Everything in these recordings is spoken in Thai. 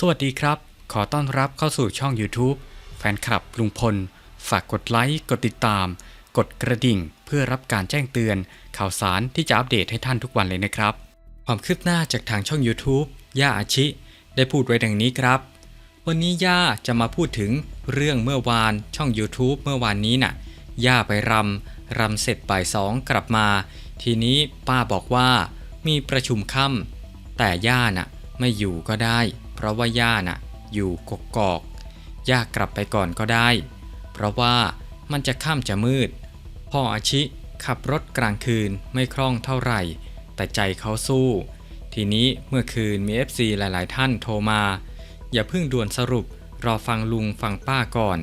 สวัสดีครับ ขอต้อนรับเข้าสู่ช่อง YouTube แฟนคลับลุงพล ฝากกดไลค์ กดติดตาม กดกระดิ่ง เพื่อรับการแจ้งเตือน ข่าวสารที่จะอัปเดตให้ท่านทุกวันเลยนะครับ ความคืบหน้าจากทางช่อง YouTube ย่าอาชิ ได้พูดไว้ดังนี้ครับ วันนี้ย่าจะมาพูดถึงเรื่องเมื่อวานช่อง YouTube เมื่อวานนี้น่ะ ย่าไปรำรำเสร็จบ่ายสองกลับมา ทีนี้ป้าบอกว่ามีประชุมค่ำแต่ย่าน่ะไม่อยู่ก็ได้ เพราะว่าย่าน่ะอยู่กกอกย่ากลับไปก่อนก็ได้ เพราะว่ามันจะค่ำจะมืด พ่ออาชิขับรถกลางคืนไม่คล่องเท่าไหร่ แต่ใจเขาสู้ ทีนี้เมื่อคืนมี FC หลาย ๆ ท่านโทรมา อย่าเพิ่งด่วนสรุปรอฟังลุงฟังป้าก่อน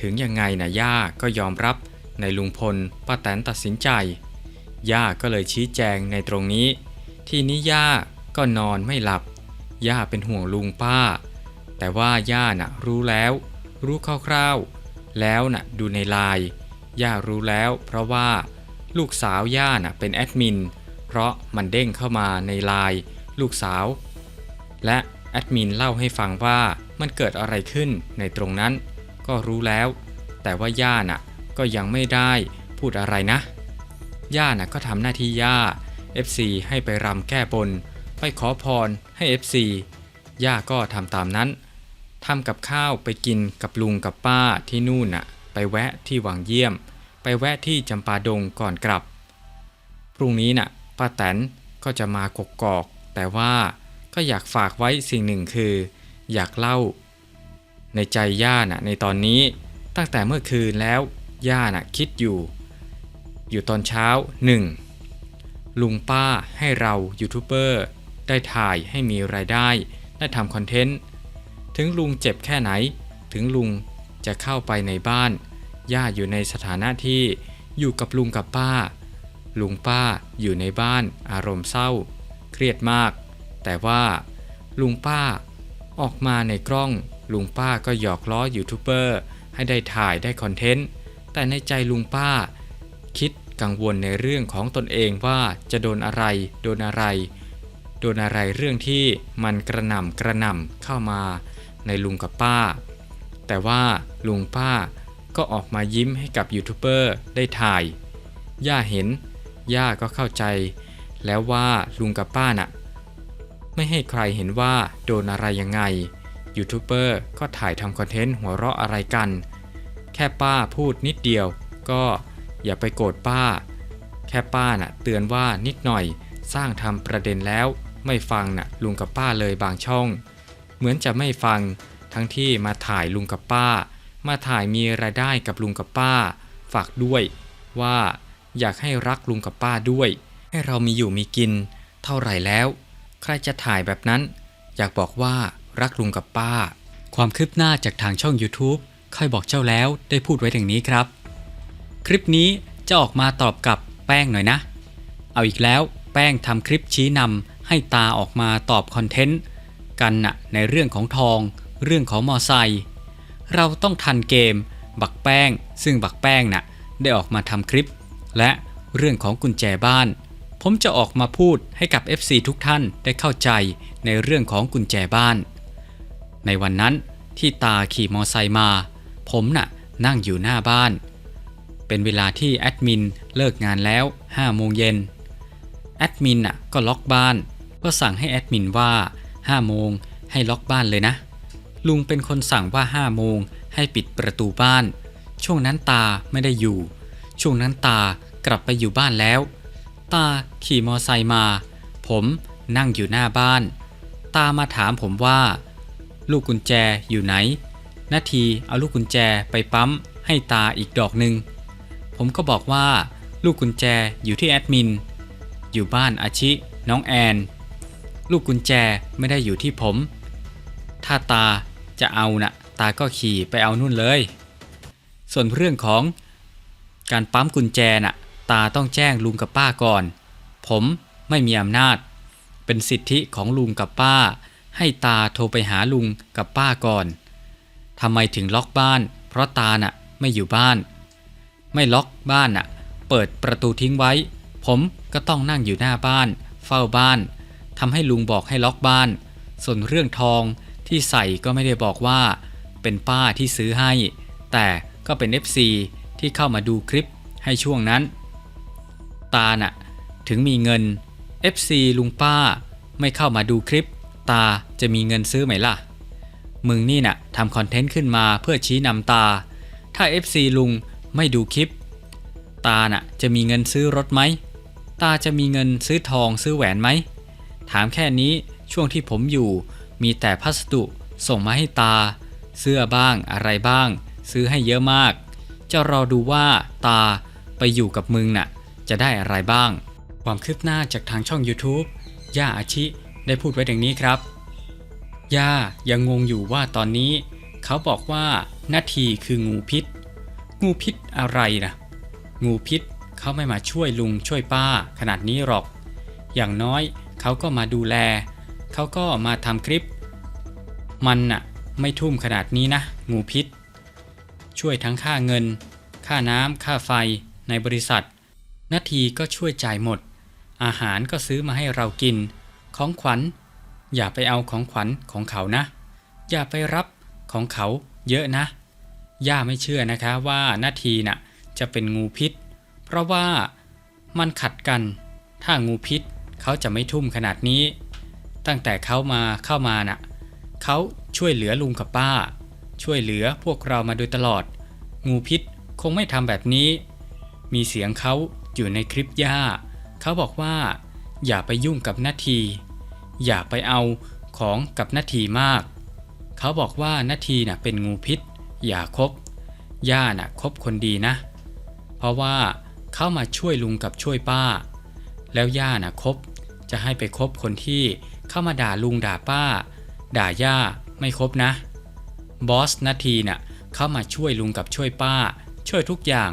ถึงยังไงนะย่าก็ยอมรับในลุงพลป้าแตนตัดสินใจ ย่าก็เลยชี้แจงในตรงนี้ ทีนี้ย่าก็นอนไม่หลับ ย่าเป็นห่วงลุงป้า แต่ว่าย่าน่ะรู้แล้ว รู้คร่าวๆ แล้วน่ะดูในไลน์ย่ารู้แล้ว เพราะว่าลูกสาวย่าน่ะเป็นแอดมิน เพราะมันเด้งเข้ามาในไลน์ลูกสาว และแอดมินเล่าให้ฟังว่ามันเกิดอะไรขึ้นในตรงนั้น ก็รู้แล้ว แต่ว่าย่าน่ะก็ยังไม่ได้พูดอะไรนะ ย่าน่ะก็ทำหน้าที่ย่า FC ให้ไปรำแก้บน ไปขอพรให้ FC ย่าก็ทำตามนั้นทำกับข้าวไปกินกับลุงกับป้าที่นู่นน่ะ ไปแวะที่วังเยี่ยม ไปแวะที่จำปาดงก่อนกลับ พรุ่งนี้น่ะป้าแตนก็จะมากกกอก แต่ว่าก็อยากฝากไว้สิ่งหนึ่งคือ อยากเล่า ในใจย่าน่ะในตอนนี้ตั้งแต่เมื่อคืนแล้วย่าน่ะคิดอยู่ อยู่ตอนเช้า 1. ลุงป้าให้เรายูทูบเบอร์ ได้ถ่ายให้มีรายได้ ได้ทำคอนเทนต์ ถึงลุงเจ็บแค่ไหน ถึงลุงจะเข้าไปในบ้าน ย่าอยู่ในสถานะที่อยู่กับลุงกับป้า ลุงป้าอยู่ในบ้านอารมณ์เศร้า เครียดมาก แต่ว่าลุงป้าออกมาในกล้อง ลุงป้าก็หยอกล้อยูทูบเบอร์ให้ได้ถ่ายได้คอนเทนต์ แต่ในใจลุงป้า คิดกังวลในเรื่องของตนเองว่าจะโดนอะไร โดนอะไร โดนอะไรเรื่องที่มันกระหน่ำกระหน่ำเข้ามาในลุงกับป้า แต่ว่าลุงป้าก็ออกมายิ้มให้กับยูทูบเบอร์ได้ถ่าย ย่าเห็น ย่าก็เข้าใจ แล้วว่าลุงกับป้าน่ะ ไม่ให้ใครเห็นว่าโดนอะไรยังไง ยูทูบเบอร์ก็ถ่ายทำคอนเทนต์หัวเราะอะไรกัน แค่ป้าพูดนิดเดียว ก็อย่าไปโกรธป้า แค่ป้าน่ะเตือนว่านิดหน่อยสร้างทำประเด็นแล้ว ไม่ฟังน่ะลุงกับป้าเลยบางช่อง เหมือนจะไม่ฟังทั้งที่มาถ่ายลุงกับป้า มาถ่ายมีรายได้กับลุงกับป้า ฝากด้วย ว่าอยากให้รักลุงกับป้าด้วย ให้เรามีอยู่มีกิน เท่าไหร่แล้ว ใครจะถ่ายแบบนั้น อยากบอกว่ารักลุงกับป้า ความคืบหน้าจากทางช่อง YouTube ค่อยบอกเจ้าแล้วได้พูดไว้ดังนี้ครับ คลิปนี้จะออกมาตอบกับแป้งหน่อยนะ เอาอีกแล้วแป้งทำคลิปชี้นำ ให้ตาออกมาตอบคอนเทนต์ กันนะในเรื่องของทอง เรื่องของมอไซค์เราต้องทันเกม บักแป้ง ซึ่งบักแป้งน่ะได้ออกมาทำคลิป และเรื่องของกุญแจบ้าน ผมจะออกมาพูดให้กับ FC ทุกท่านได้เข้าใจในเรื่องของกุญแจบ้าน ในวันนั้นที่ตาขี่มอไซค์มา ผมน่ะนั่งอยู่หน้าบ้าน เป็นเวลาที่แอดมินเลิกงานแล้ว5โมงเย็นแอดมินน่ะก็ล็อกบ้าน ก็สั่งให้แอดมินว่า5โมงให้ล็อกบ้านเลยนะ ลุงเป็นคนสั่งว่า5โมงให้ปิดประตูบ้าน ช่วงนั้นตาไม่ได้อยู่ ช่วงนั้นตากลับไปอยู่บ้านแล้ว ตาขี่มอไซค์มา ผมนั่งอยู่หน้าบ้าน ตามาถามผมว่า ลูกกุญแจอยู่ไหน นาทีเอาลูกกุญแจไปปั๊มให้ตาอีกดอกหนึ่งผมก็บอกว่า ลูกกุญแจอยู่ที่แอดมิน อยู่บ้านอาชิ น้องแอน ลูกกุญแจไม่ได้อยู่ที่ผม ถ้าตาจะเอานะ่ะ ตาก็ขี่ไปเอานู่นเลย ส่วนเรื่องของการปั๊มกุญแจน่ะ ตาต้องแจ้งลุงกับป้าก่อน ผมไม่มีอำนาจ เป็นสิทธิของลุงกับป้า ให้ตาโทรไปหาลุงกับป้าก่อนทำไมถึงล็อกบ้าน เพราะตาน่ะไม่อยู่บ้าน ไม่ล็อกบ้านน่ะ เปิดประตูทิ้งไว้ ผมก็ต้องนั่งอยู่หน้าบ้าน เฝ้าบ้าน ทำให้ลุงบอกให้ล็อกบ้าน ส่วนเรื่องทองที่ใส่ก็ไม่ได้บอกว่า เป็นป้าที่ซื้อให้ แต่ก็เป็น FC ที่เข้ามาดูคลิปให้ช่วงนั้น ตาน่ะ ถึงมีเงิน FC ลุงป้าไม่เข้ามาดูคลิป ตาจะมีเงินซื้อไหมล่ะ มึงนี่น่ะทำคอนเทนต์ขึ้นมาเพื่อชี้นำตา ถ้า FC ลุงไม่ดูคลิป ตาน่ะจะมีเงินซื้อรถไหม ตาจะมีเงินซื้อทองซื้อแหวนไหม ถามแค่นี้ช่วงที่ผมอยู่ มีแต่พัสดุส่งมาให้ตา เสื้อบ้างอะไรบ้าง ซื้อให้เยอะมาก จะรอดูว่าตาไปอยู่กับมึงน่ะ จะได้อะไรบ้าง ความคืบหน้าจากทางช่อง YouTube ย่าอาชิได้พูดไว้ดังนี้ครับ ย่ายังงงอยู่ว่าตอนนี้ เขาบอกว่านาทีคืองูพิษ งูพิษอะไรนะงูพิษเขาไม่มาช่วยลุงช่วยป้าขนาดนี้หรอก อย่างน้อย เขาก็มาดูแล เขาก็มาทำคลิป มันน่ะไม่ทุ่มขนาดนี้นะ งูพิษ ช่วยทั้งค่าเงิน ค่าน้ำค่าไฟในบริษัท นาทีก็ช่วยจ่ายหมด อาหารก็ซื้อมาให้เรากิน ของขวัญ อย่าไปเอาของขวัญของเขานะ อย่าไปรับของเขาเยอะนะ ย่าไม่เชื่อนะคะว่านาทีน่ะจะเป็นงูพิษ เพราะว่ามันขัดกัน ถ้างูพิษ เขาจะไม่ทุ่มขนาดนี้ ตั้งแต่เขามาเข้ามาน่ะเขาช่วยเหลือลุงกับป้า ช่วยเหลือพวกเรามาโดยตลอด งูพิษคงไม่ทำแบบนี้ มีเสียงเขาอยู่ในคลิปย่า เขาบอกว่า อย่าไปยุ่งกับนาที อย่าไปเอาของกับนาทีมาก เขาบอกว่านาทีน่ะเป็นงูพิษ อย่าคบ ย่าน่ะคบคนดีนะ เพราะว่าเขามาช่วยลุงกับช่วยป้า แล้วย่าน่ะคบ จะให้ไปคบคนที่เข้ามาด่าลุงด่าป้า ด่าย่าไม่คบนะ บอสนาทีน่ะเข้ามาช่วยลุงกับช่วยป้า ช่วยทุกอย่าง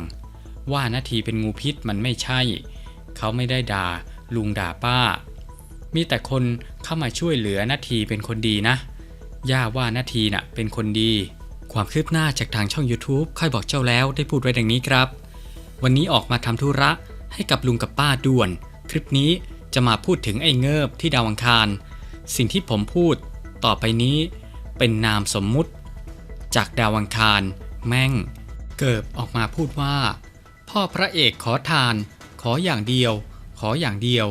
ว่านาทีเป็นงูพิษมันไม่ใช่ เขาไม่ได้ด่าลุงด่าป้า มีแต่คนเข้ามาช่วยเหลือนาทีเป็นคนดีนะ ย่าว่านาทีน่ะเป็นคนดี ความคืบหน้าจากทางช่อง YouTube ค่อยบอกเจ้าแล้วได้พูดไว้ดังนี้ครับ วันนี้ออกมาทำธุระให้กับลุงกับป้าด่วน คลิปนี้ จะมาพูดถึงไอ้เงิบที่ดาวอังคาร สิ่งที่ผมพูดต่อไปนี้เป็นนามสมมุติ จากดาวอังคาร แม่ง เกิบออกมาพูดว่า พ่อพระเอกขอทาน ขออย่างเดียว ขออย่างเดียว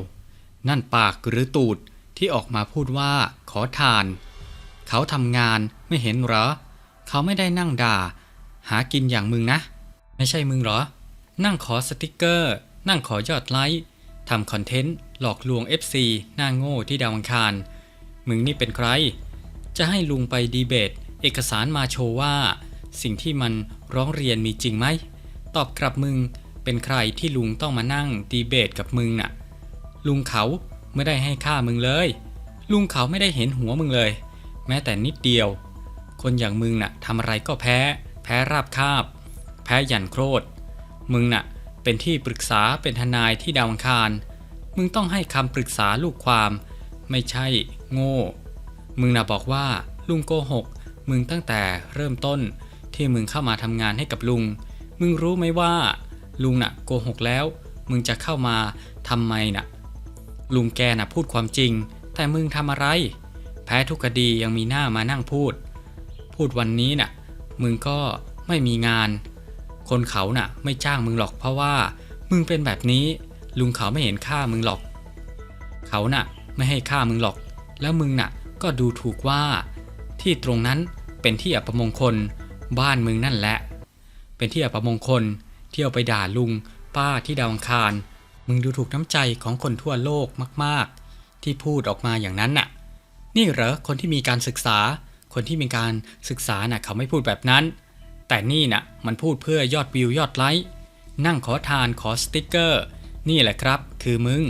นั่นปากหรือตูดที่ออกมาพูดว่าขอทาน เขาทำงานไม่เห็นเหรอ เขาไม่ได้นั่งด่า หากินอย่างมึงนะ ไม่ใช่มึงเหรอ นั่งขอสติกเกอร์ นั่งขอยอดไลค์ทำคอนเทนต์ หลอกลวง FC หน้าโง่ที่ดาวอังคาร มึงนี่เป็นใคร จะให้ลุงไปดีเบต เอกสารมาโชว์ว่า สิ่งที่มันร้องเรียนมีจริงไหม ตอบกลับมึงเป็นใครที่ลุงต้องมานั่งดีเบตกับมึงน่ะ ลุงเขาไม่ได้ให้ค่ามึงเลย ลุงเขาไม่ได้เห็นหัวมึงเลย แม้แต่นิดเดียว คนอย่างมึงน่ะทำอะไรก็แพ้ แพ้ราบคาบ แพ้หยันโครดมึงน่ะเป็นที่ปรึกษาเป็นทนายที่ดาวอังคาร มึงต้องให้คำปรึกษาลูกความ ไม่ใช่ โง่ มึงน่ะบอกว่า ลุงโกหก มึงตั้งแต่เริ่มต้น ที่มึงเข้ามาทำงานให้กับลุง มึงรู้ไหมว่า ลุงน่ะโกหกแล้ว มึงจะเข้ามาทำไมน่ะ ลุงแกน่ะพูดความจริง แต่มึงทำอะไร แพ้ทุกคดียังมีหน้ามานั่งพูด พูดวันนี้น่ะ มึงก็ไม่มีงาน คนเขาน่ะ ไม่จ้างมึงหรอกเพราะว่า มึงเป็นแบบนี้ ลุงเขาไม่เห็นค่ามึงหรอก เขาน่ะไม่ให้ค่ามึงหรอก แล้วมึงน่ะก็ดูถูกว่า ที่ตรงนั้นเป็นที่อัปมงคล บ้านมึงนั่นแหละ เป็นที่อัปมงคล เที่ยวไปด่าลุง ป้าที่ดาวอังคาร มึงดูถูกน้ำใจของคนทั่วโลกมาก ๆ ที่พูดออกมาอย่างนั้นน่ะ นี่เหรอคนที่มีการศึกษา คนที่มีการศึกษาน่ะเขาไม่พูดแบบนั้น แต่นี่น่ะมันพูดเพื่อยอดวิวยอดไลค์นั่งขอทานขอสติกเกอร์ นี่แหละครับ คือมึง